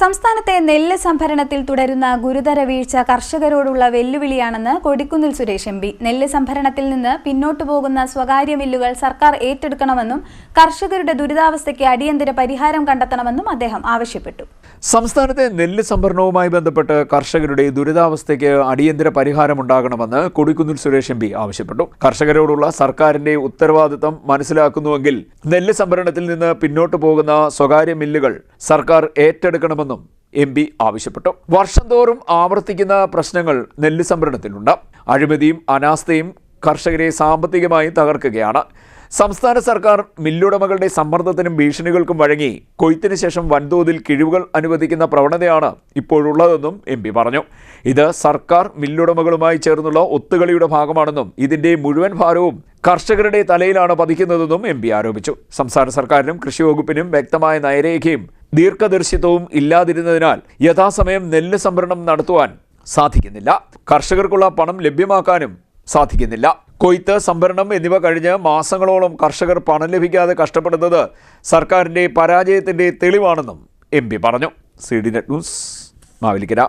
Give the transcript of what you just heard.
സംസ്ഥാനത്തെ നെല്ല് സംഭരണത്തിൽ തുടരുന്ന ഗുരുതര വീഴ്ച കർഷകരോടുള്ള വെല്ലുവിളിയാണെന്ന് കൊടിക്കുന്നിൽ സുരേഷ് എം നെല്ല് സംഭരണത്തിൽ നിന്ന് പിന്നോട്ടു പോകുന്ന സ്വകാര്യ മില്ലുകൾ സർക്കാർ ഏറ്റെടുക്കണമെന്നും കർഷകരുടെ ദുരിതാവസ്ഥയ്ക്ക് അടിയന്തര പരിഹാരം കണ്ടെത്തണമെന്നും അദ്ദേഹം ആവശ്യപ്പെട്ടു. സംസ്ഥാനത്തെ നെല്ല് സംഭരണവുമായി ബന്ധപ്പെട്ട് കർഷകരുടെ ദുരിതാവസ്ഥയ്ക്ക് അടിയന്തര പരിഹാരം പരിഹാരമുണ്ടാകണമെന്ന് കൊടിക്കുന്നിൽ സുരേഷ് എം ആവശ്യപ്പെട്ടു. കർഷകരോടുള്ള സർക്കാരിന്റെ ഉത്തരവാദിത്തം മനസ്സിലാക്കുന്നുവെങ്കിൽ നെല്ല് സംഭരണത്തിൽ നിന്ന് പിന്നോട്ടു പോകുന്ന സ്വകാര്യ മില്ലുകൾ സർക്കാർ ഏറ്റെടുക്കണമെന്നും എം പി ആവശ്യപ്പെട്ടു. വർഷം തോറും ആവർത്തിക്കുന്ന പ്രശ്നങ്ങൾ നെല്ല് സംഭരണത്തിലുണ്ട്. അഴിമതിയും അനാസ്ഥയും കർഷകരെ സാമ്പത്തികമായി തകർക്കുകയാണ്. സംസ്ഥാന സർക്കാർ മില്ലുടമകളുടെ സമ്മർദ്ദത്തിനും ഭീഷണികൾക്കും വഴങ്ങി കൊയ്ത്തിന് ശേഷം വൻതോതിൽ കിഴിവുകൾ അനുവദിക്കുന്ന പ്രവണതയാണ് ഇപ്പോഴുള്ളതെന്നും എം പി പറഞ്ഞു. ഇത് സർക്കാർ മില്ലുടമകളുമായി ചേർന്നുള്ള ഒത്തുകളിയുടെ ഭാഗമാണെന്നും ഇതിന്റെ മുഴുവൻ ഭാരവും കർഷകരുടെ തലയിലാണ് പതിക്കുന്നതെന്നും എം ആരോപിച്ചു. സംസ്ഥാന സർക്കാരിനും കൃഷി വകുപ്പിനും വ്യക്തമായ നയരേഖയും ദീർഘദർശിത്വവും ഇല്ലാതിരുന്നതിനാൽ യഥാസമയം നെല്ല് സംഭരണം നടത്തുവാൻ സാധിക്കുന്നില്ല. കർഷകർക്കുള്ള പണം ലഭ്യമാക്കാനും സാധിക്കുന്നില്ല. കൊയ്ത്ത് സംഭരണം എന്നിവ കഴിഞ്ഞ് മാസങ്ങളോളം കർഷകർ പണം ലഭിക്കാതെ കഷ്ടപ്പെടുന്നത് സർക്കാരിന്റെ പരാജയത്തിന്റെ തെളിവാണെന്നും എം പി പറഞ്ഞു. C D net news Mavelikkara.